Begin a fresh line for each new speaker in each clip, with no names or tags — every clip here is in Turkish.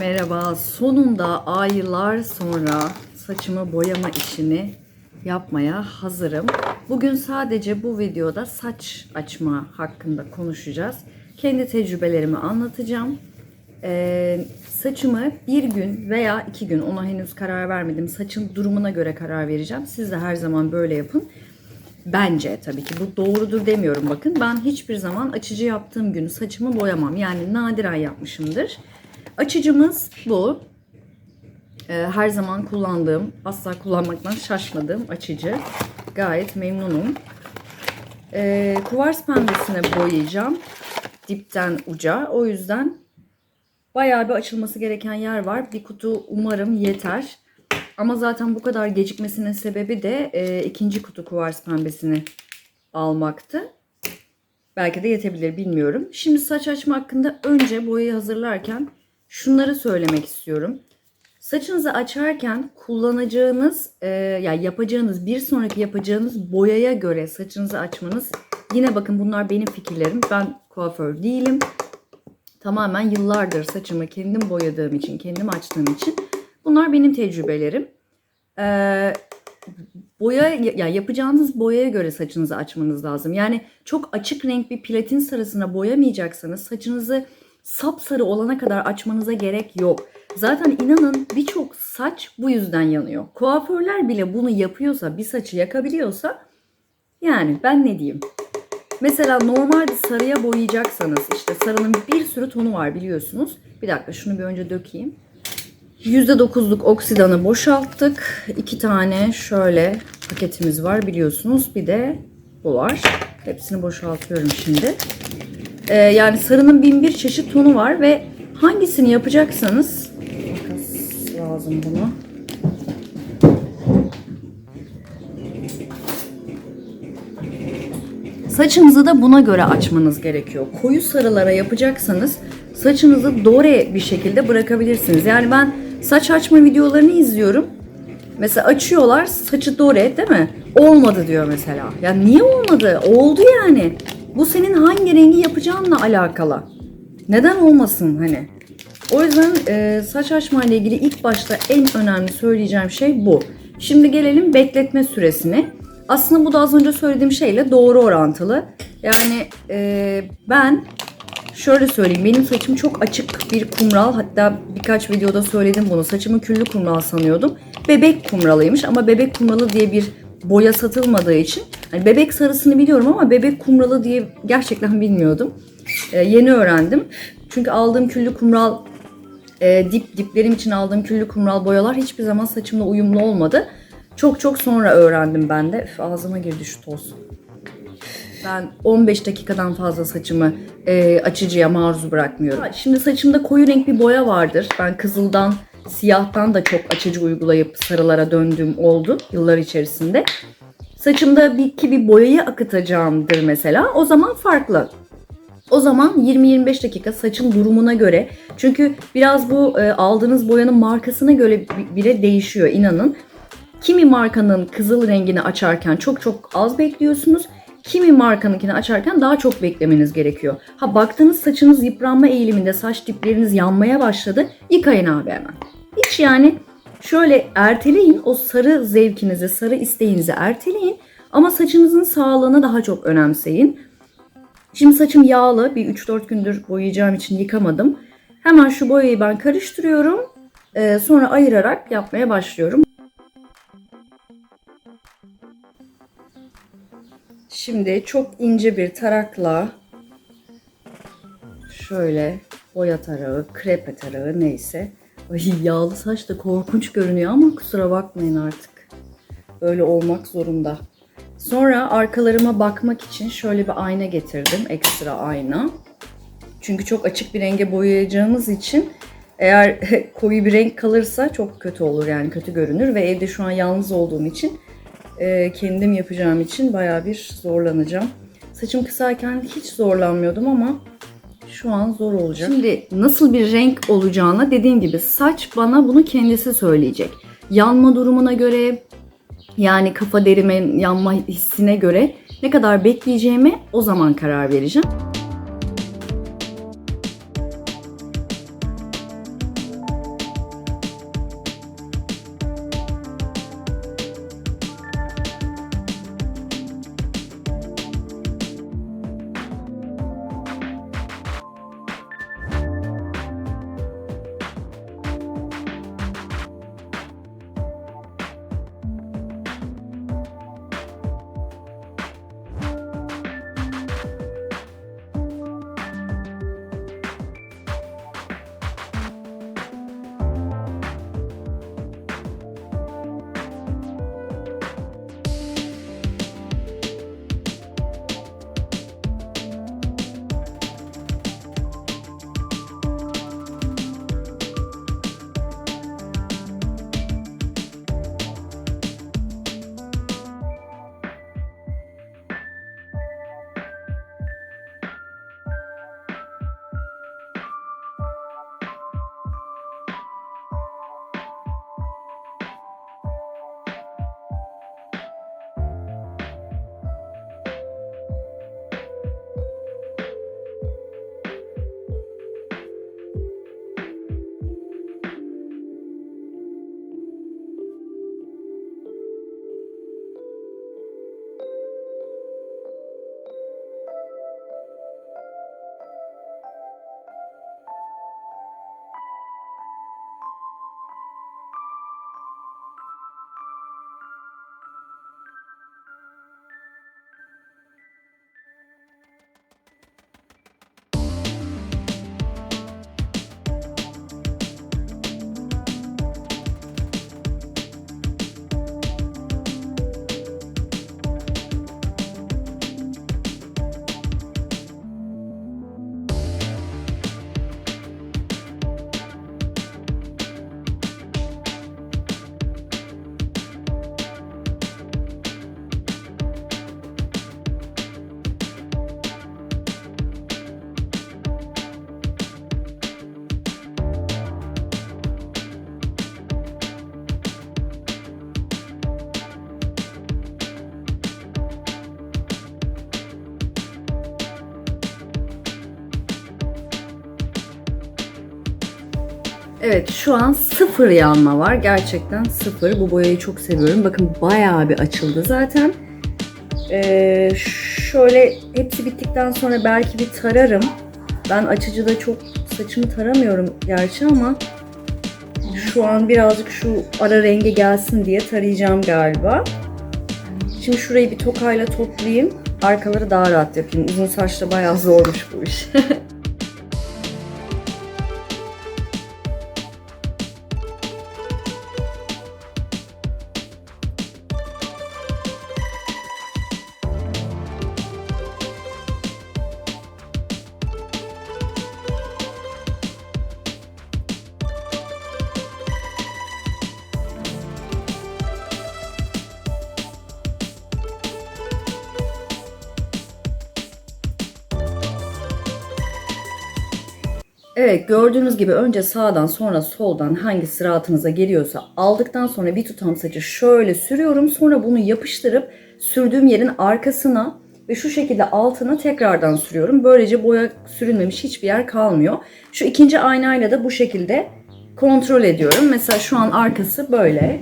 Merhaba. Sonunda aylar sonra saçımı boyama işini yapmaya hazırım. Bugün sadece bu videoda saç açma hakkında konuşacağız. Kendi tecrübelerimi anlatacağım. Ee, saçımı bir gün veya iki gün ona henüz karar vermedim. Saçın durumuna göre karar vereceğim. Siz de her zaman böyle yapın. Bence tabii ki bu doğrudur demiyorum bakın. Ben hiçbir zaman açıcı yaptığım gün saçımı boyamam. Yani nadiren yapmışımdır. Açıcımız bu. Ee, her zaman kullandığım, asla kullanmaktan şaşmadığım açıcı. Gayet memnunum. Ee, kuvars pembesine boyayacağım. Dipten uca. O yüzden bayağı bir açılması gereken yer var. Bir kutu umarım yeter. Ama zaten bu kadar gecikmesinin sebebi de e, ikinci kutu kuvars pembesini almaktı. Belki de yetebilir bilmiyorum. Şimdi saç açma hakkında önce boyayı hazırlarken şunları söylemek istiyorum. Saçınızı açarken kullanacağınız, e, yani yapacağınız, bir sonraki yapacağınız boyaya göre saçınızı açmanız. Yine bakın bunlar benim fikirlerim. Ben kuaför değilim. Tamamen yıllardır saçımı kendim boyadığım için, kendim açtığım için bunlar benim tecrübelerim. Ee, boya ya yapacağınız boyaya göre saçınızı açmanız lazım. Yani çok açık renk bir platin sarısına boyamayacaksanız saçınızı sapsarı olana kadar açmanıza gerek yok. Zaten inanın birçok saç bu yüzden yanıyor. Kuaförler bile bunu yapıyorsa, bir saçı yakabiliyorsa yani ben ne diyeyim? Mesela normalde sarıya boyayacaksanız işte sarının bir sürü tonu var biliyorsunuz. Bir dakika şunu bir önce dökeyim. %9'luk oksidanı boşalttık. İki tane şöyle paketimiz var biliyorsunuz. Bir de bu var. Hepsini boşaltıyorum şimdi. Ee, yani sarının bin bir çeşit tonu var ve hangisini yapacaksanız makas lazım buna. Saçınızı da buna göre açmanız gerekiyor. Koyu sarılara yapacaksanız saçınızı dore bir şekilde bırakabilirsiniz. Yani ben saç açma videolarını izliyorum. Mesela açıyorlar saçı dore değil mi? Olmadı diyor mesela. Ya niye olmadı? Oldu yani. Bu senin hangi rengi yapacağınla alakalı. Neden olmasın hani? O yüzden e, saç açma ile ilgili ilk başta en önemli söyleyeceğim şey bu. Şimdi gelelim bekletme süresine. Aslında bu da az önce söylediğim şeyle doğru orantılı. Yani e, ben şöyle söyleyeyim benim saçım çok açık bir kumral. Hatta birkaç videoda söyledim bunu. Saçımı küllü kumral sanıyordum. Bebek kumralıymış ama bebek kumralı diye bir boya satılmadığı için hani bebek sarısını biliyorum ama bebek kumralı diye gerçekten bilmiyordum. E, yeni öğrendim. Çünkü aldığım küllü kumral e, dip diplerim için aldığım küllü kumral boyalar hiçbir zaman saçımla uyumlu olmadı. Çok çok sonra öğrendim ben de. Üf, ağzıma girdi şu toz. Ben 15 dakikadan fazla saçımı e, açıcıya maruz bırakmıyorum. Şimdi saçımda koyu renk bir boya vardır. Ben kızıldan, siyahtan da çok açıcı uygulayıp sarılara döndüğüm oldu yıllar içerisinde. Saçımda bir ki bir boyayı akıtacağımdır mesela. O zaman farklı. O zaman 20-25 dakika saçın durumuna göre çünkü biraz bu e, aldığınız boyanın markasına göre bile değişiyor inanın. Kimi markanın kızıl rengini açarken çok çok az bekliyorsunuz. Kimi markanınkini açarken daha çok beklemeniz gerekiyor. Ha baktığınız saçınız yıpranma eğiliminde saç dipleriniz yanmaya başladı. Yıkayın abi hemen. Yani şöyle erteleyin o sarı zevkinizi, sarı isteğinizi erteleyin. Ama saçınızın sağlığını daha çok önemseyin. Şimdi saçım yağlı. Bir 3-4 gündür boyayacağım için yıkamadım. Hemen şu boyayı ben karıştırıyorum. Ee, sonra ayırarak yapmaya başlıyorum. Şimdi çok ince bir tarakla şöyle boya tarağı, krepe tarağı neyse. Ay yağlı saç da korkunç görünüyor ama kusura bakmayın artık. Böyle olmak zorunda. Sonra arkalarıma bakmak için şöyle bir ayna getirdim. Ekstra ayna. Çünkü çok açık bir renge boyayacağımız için eğer koyu bir renk kalırsa çok kötü olur yani kötü görünür ve evde şu an yalnız olduğum için e, kendim yapacağım için baya bir zorlanacağım. Saçım kısayken hiç zorlanmıyordum ama şu an zor olacak. Şimdi nasıl bir renk olacağına dediğim gibi saç bana bunu kendisi söyleyecek. Yanma durumuna göre yani kafa derimin yanma hissine göre ne kadar bekleyeceğime o zaman karar vereceğim. Evet şu an sıfır yanma var. Gerçekten sıfır. Bu boyayı çok seviyorum. Bakın bayağı bir açıldı zaten. Ee, şöyle hepsi bittikten sonra belki bir tararım. Ben açıcıda çok saçımı taramıyorum gerçi ama şu an birazcık şu ara rengi gelsin diye tarayacağım galiba. Şimdi şurayı bir tokayla toplayayım. Arkaları daha rahat yapayım. Uzun saçta bayağı zormuş bu iş. Evet gördüğünüz gibi önce sağdan sonra soldan hangi sıratınıza geliyorsa aldıktan sonra bir tutam saçı şöyle sürüyorum. Sonra bunu yapıştırıp sürdüğüm yerin arkasına ve şu şekilde altına tekrardan sürüyorum. Böylece boya sürülmemiş hiçbir yer kalmıyor. Şu ikinci aynayla da bu şekilde kontrol ediyorum. Mesela şu an arkası böyle.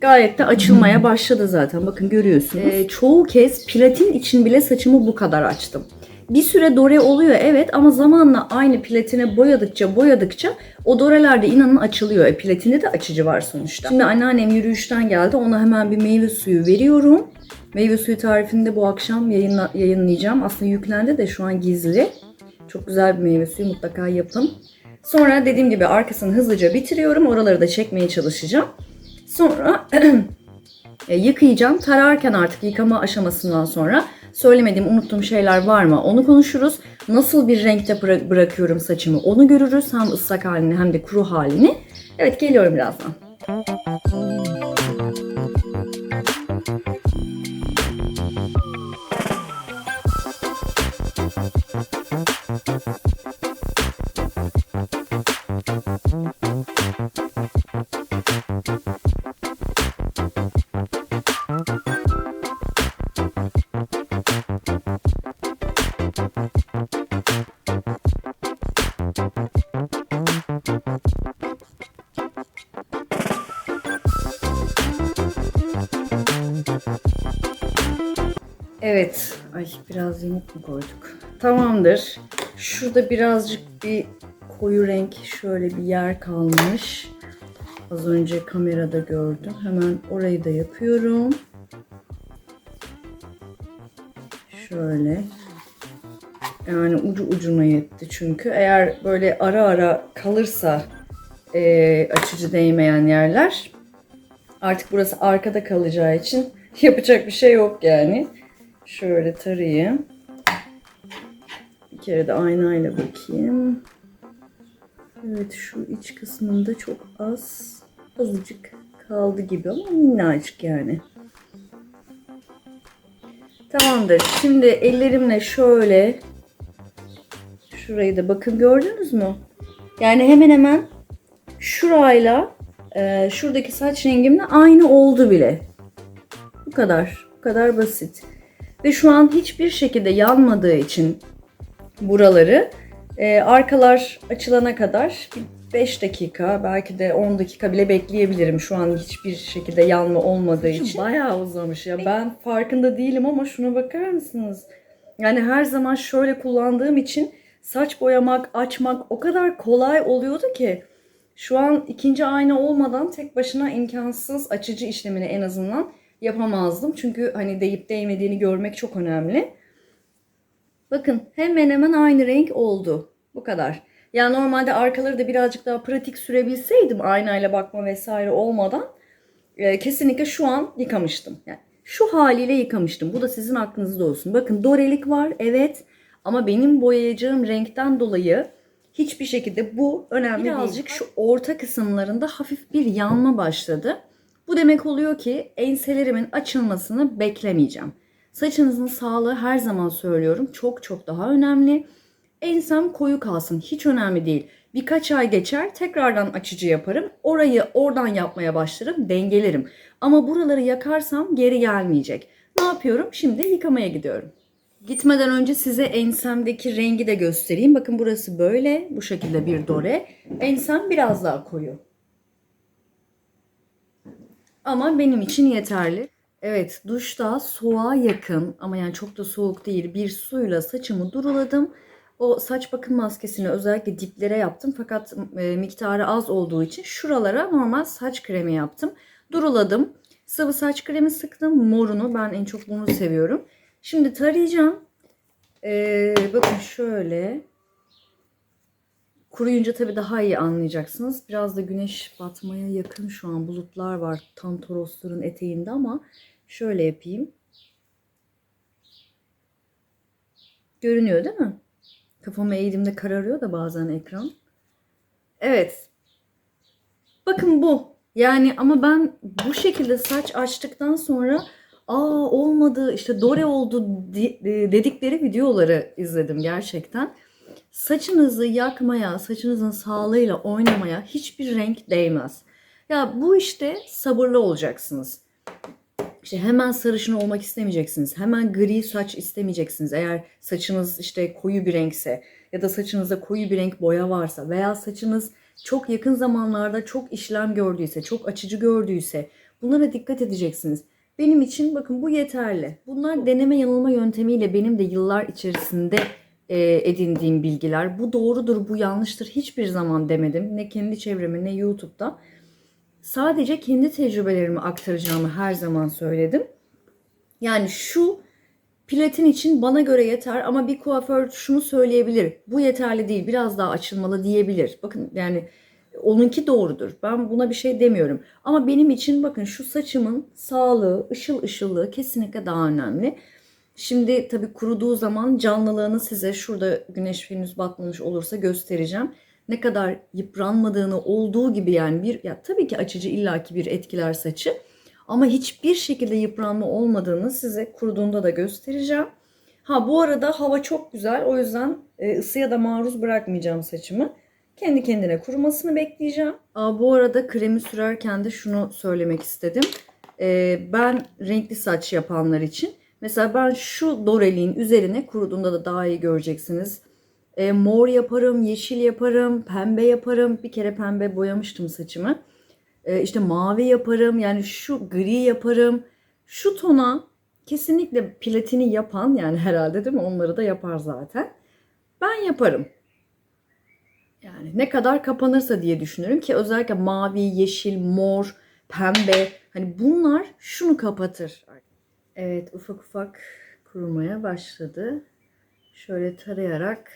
Gayet de açılmaya başladı zaten. Bakın görüyorsunuz. Ee, çoğu kez platin için bile saçımı bu kadar açtım. Bir süre dore oluyor evet ama zamanla aynı platine boyadıkça boyadıkça o dorelerde inanın açılıyor. E, platinde de açıcı var sonuçta. Şimdi anneannem yürüyüşten geldi. Ona hemen bir meyve suyu veriyorum. Meyve suyu tarifini de bu akşam yayınla, yayınlayacağım. Aslında yüklendi de şu an gizli. Çok güzel bir meyve suyu mutlaka yapın. Sonra dediğim gibi arkasını hızlıca bitiriyorum. Oraları da çekmeye çalışacağım. Sonra e, yıkayacağım. Tararken artık yıkama aşamasından sonra söylemediğim, unuttuğum şeyler var mı onu konuşuruz. Nasıl bir renkte bıra- bırakıyorum saçımı onu görürüz. Hem ıslak halini hem de kuru halini. Evet geliyorum birazdan. Evet. Ay biraz yamuk mu koyduk? Tamamdır. Şurada birazcık bir koyu renk şöyle bir yer kalmış. Az önce kamerada gördüm. Hemen orayı da yapıyorum. Şöyle. Yani ucu ucuna yetti çünkü. Eğer böyle ara ara kalırsa eee, açıcı değmeyen yerler artık burası arkada kalacağı için yapacak bir şey yok yani. Şöyle tarayayım. Bir kere de aynayla bakayım. Evet şu iç kısmında çok az azıcık kaldı gibi ama minnacık yani. Tamamdır. Şimdi ellerimle şöyle şurayı da bakın gördünüz mü? Yani hemen hemen şurayla e, şuradaki saç rengimle aynı oldu bile. Bu kadar. Bu kadar basit. Ve şu an hiçbir şekilde yanmadığı için buraları e, arkalar açılana kadar 5 dakika belki de 10 dakika bile bekleyebilirim şu an hiçbir şekilde yanma olmadığı için. Bayağı uzamış ya. Ben farkında değilim ama şuna bakar mısınız? Yani her zaman şöyle kullandığım için saç boyamak, açmak o kadar kolay oluyordu ki şu an ikinci ayna olmadan tek başına imkansız açıcı işlemini en azından yapamazdım. Çünkü hani değip değmediğini görmek çok önemli. Bakın hemen hemen aynı renk oldu. Bu kadar. Yani normalde arkaları da birazcık daha pratik sürebilseydim aynayla bakma vesaire olmadan e, kesinlikle şu an yıkamıştım. Yani şu haliyle yıkamıştım. Bu da sizin aklınızda olsun. Bakın dorelik var evet ama benim boyayacağım renkten dolayı hiçbir şekilde bu önemli Birazcık şu orta kısımlarında hafif bir yanma başladı. Bu demek oluyor ki enselerimin açılmasını beklemeyeceğim. Saçınızın sağlığı her zaman söylüyorum çok çok daha önemli. Ensem koyu kalsın hiç önemli değil. Birkaç ay geçer tekrardan açıcı yaparım. Orayı oradan yapmaya başlarım dengelerim. Ama buraları yakarsam geri gelmeyecek. Ne yapıyorum? Şimdi yıkamaya gidiyorum. Gitmeden önce size ensemdeki rengi de göstereyim. Bakın burası böyle. Bu şekilde bir dore. Ensem biraz daha koyu. Ama benim için yeterli. Evet duşta soğuğa yakın ama yani çok da soğuk değil bir suyla saçımı duruladım. O saç bakım maskesini özellikle diplere yaptım fakat e, miktarı az olduğu için şuralara normal saç kremi yaptım. Duruladım. Sıvı saç kremi sıktım. Morunu ben en çok bunu seviyorum. Şimdi tarayacağım. Ee, bakın şöyle. Kuruyunca tabii daha iyi anlayacaksınız. Biraz da güneş batmaya yakın şu an bulutlar var tam Torosların eteğinde ama şöyle yapayım. Görünüyor değil mi? Kafamı eğdiğimde kararıyor da bazen ekran. Evet. Bakın bu. Yani ama ben bu şekilde saç açtıktan sonra aa olmadı işte dore oldu di- dedikleri videoları izledim gerçekten. Saçınızı yakmaya, saçınızın sağlığıyla oynamaya hiçbir renk değmez. Ya bu işte sabırlı olacaksınız. İşte hemen sarışın olmak istemeyeceksiniz. Hemen gri saç istemeyeceksiniz. Eğer saçınız işte koyu bir renkse ya da saçınızda koyu bir renk boya varsa veya saçınız çok yakın zamanlarda çok işlem gördüyse, çok açıcı gördüyse bunlara dikkat edeceksiniz. Benim için bakın bu yeterli. Bunlar deneme yanılma yöntemiyle benim de yıllar içerisinde edindiğim bilgiler. Bu doğrudur, bu yanlıştır hiçbir zaman demedim. Ne kendi çevreme ne YouTube'da. Sadece kendi tecrübelerimi aktaracağımı her zaman söyledim. Yani şu platin için bana göre yeter ama bir kuaför şunu söyleyebilir. Bu yeterli değil, biraz daha açılmalı diyebilir. Bakın yani onunki doğrudur. Ben buna bir şey demiyorum. Ama benim için bakın şu saçımın sağlığı, ışıl ışıllığı kesinlikle daha önemli. Şimdi tabii kuruduğu zaman canlılığını size şurada güneş henüz batmamış olursa göstereceğim. Ne kadar yıpranmadığını olduğu gibi yani bir ya tabii ki açıcı illaki bir etkiler saçı. Ama hiçbir şekilde yıpranma olmadığını size kuruduğunda da göstereceğim. Ha bu arada hava çok güzel. O yüzden e, ısıya da maruz bırakmayacağım saçımı. Kendi kendine kurumasını bekleyeceğim. Aa, bu arada kremi sürerken de şunu söylemek istedim. E, ben renkli saç yapanlar için mesela ben şu doreliğin üzerine kuruduğunda da daha iyi göreceksiniz. E, mor yaparım, yeşil yaparım, pembe yaparım. Bir kere pembe boyamıştım saçımı. E, işte mavi yaparım. Yani şu gri yaparım. Şu tona kesinlikle platini yapan yani herhalde değil mi? Onları da yapar zaten. Ben yaparım. Yani ne kadar kapanırsa diye düşünüyorum ki özellikle mavi, yeşil, mor, pembe hani bunlar şunu kapatır. Evet ufak ufak kurumaya başladı. Şöyle tarayarak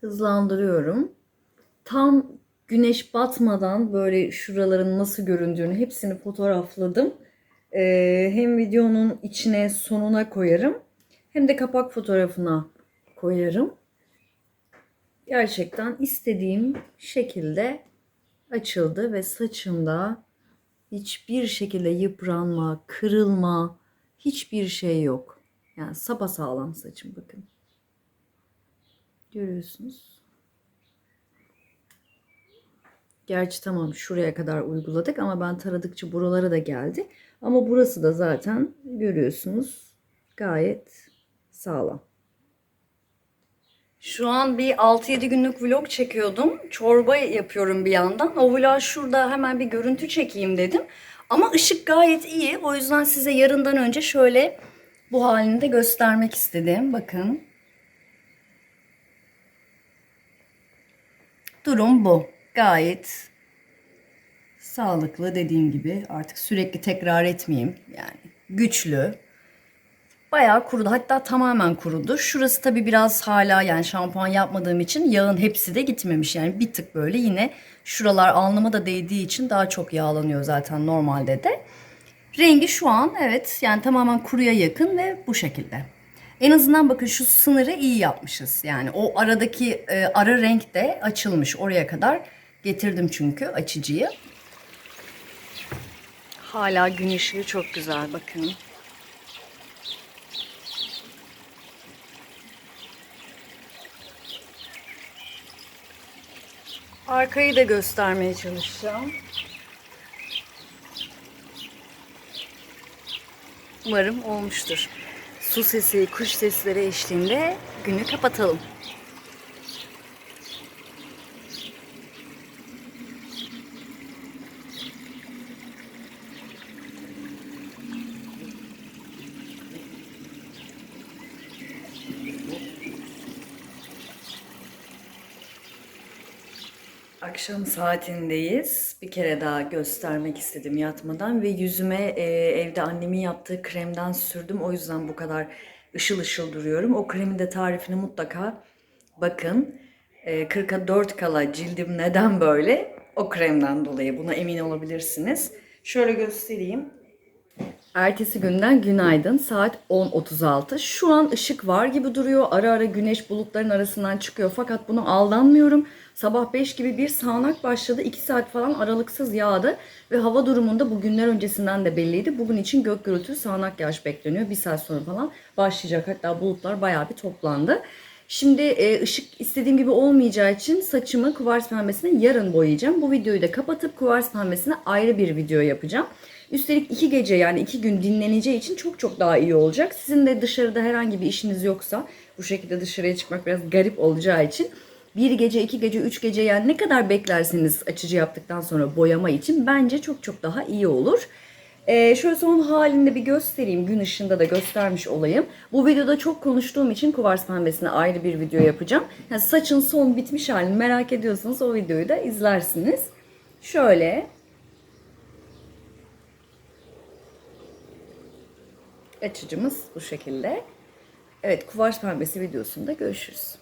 hızlandırıyorum. Tam güneş batmadan böyle şuraların nasıl göründüğünü hepsini fotoğrafladım. Ee, hem videonun içine sonuna koyarım hem de kapak fotoğrafına koyarım. Gerçekten istediğim şekilde açıldı ve saçımda hiçbir şekilde yıpranma, kırılma, hiçbir şey yok. Yani sapasağlam saçım bakın. Görüyorsunuz. Gerçi tamam şuraya kadar uyguladık ama ben taradıkça buralara da geldi. Ama burası da zaten görüyorsunuz gayet sağlam. Şu an bir 6-7 günlük vlog çekiyordum. Çorba yapıyorum bir yandan. O vlog şurada hemen bir görüntü çekeyim dedim. Ama ışık gayet iyi. O yüzden size yarından önce şöyle bu halini de göstermek istedim. Bakın. Durum bu. Gayet sağlıklı dediğim gibi. Artık sürekli tekrar etmeyeyim. Yani güçlü. Bayağı kurudu. Hatta tamamen kurudu. Şurası tabii biraz hala yani şampuan yapmadığım için yağın hepsi de gitmemiş. Yani bir tık böyle yine şuralar alnıma da değdiği için daha çok yağlanıyor zaten normalde de. Rengi şu an evet yani tamamen kuruya yakın ve bu şekilde. En azından bakın şu sınırı iyi yapmışız. Yani o aradaki e, ara renk de açılmış. Oraya kadar getirdim çünkü açıcıyı. Hala gün ışığı çok güzel bakın. Arkayı da göstermeye çalışacağım. Umarım olmuştur. su sesi, kuş sesleri eşliğinde günü kapatalım. Akşam saatindeyiz. Bir kere daha göstermek istedim yatmadan ve yüzüme e, evde annemin yaptığı kremden sürdüm. O yüzden bu kadar ışıl ışıl duruyorum. O kremin de tarifini mutlaka bakın. E, 40'a 4 kala cildim neden böyle? O kremden dolayı buna emin olabilirsiniz. Şöyle göstereyim. Ertesi günden günaydın. Saat 10.36. Şu an ışık var gibi duruyor. Ara ara güneş bulutların arasından çıkıyor. Fakat buna aldanmıyorum. Sabah 5 gibi bir sağanak başladı. 2 saat falan aralıksız yağdı. Ve hava durumunda bu günler öncesinden de belliydi. Bugün için gök gürültü sağanak yağış bekleniyor. Bir saat sonra falan başlayacak. Hatta bulutlar bayağı bir toplandı. Şimdi e, ışık istediğim gibi olmayacağı için saçımı kuvars pembesine yarın boyayacağım. Bu videoyu da kapatıp kuvars pembesine ayrı bir video yapacağım. Üstelik iki gece yani iki gün dinleneceği için çok çok daha iyi olacak. Sizin de dışarıda herhangi bir işiniz yoksa bu şekilde dışarıya çıkmak biraz garip olacağı için bir gece, iki gece, üç gece yani ne kadar beklerseniz açıcı yaptıktan sonra boyama için bence çok çok daha iyi olur. Ee, şöyle son halinde bir göstereyim. Gün ışığında da göstermiş olayım. Bu videoda çok konuştuğum için kuvars pembesine ayrı bir video yapacağım. Yani saçın son bitmiş halini merak ediyorsanız o videoyu da izlersiniz. Şöyle açıcımız bu şekilde. Evet kuvars pembesi videosunda görüşürüz.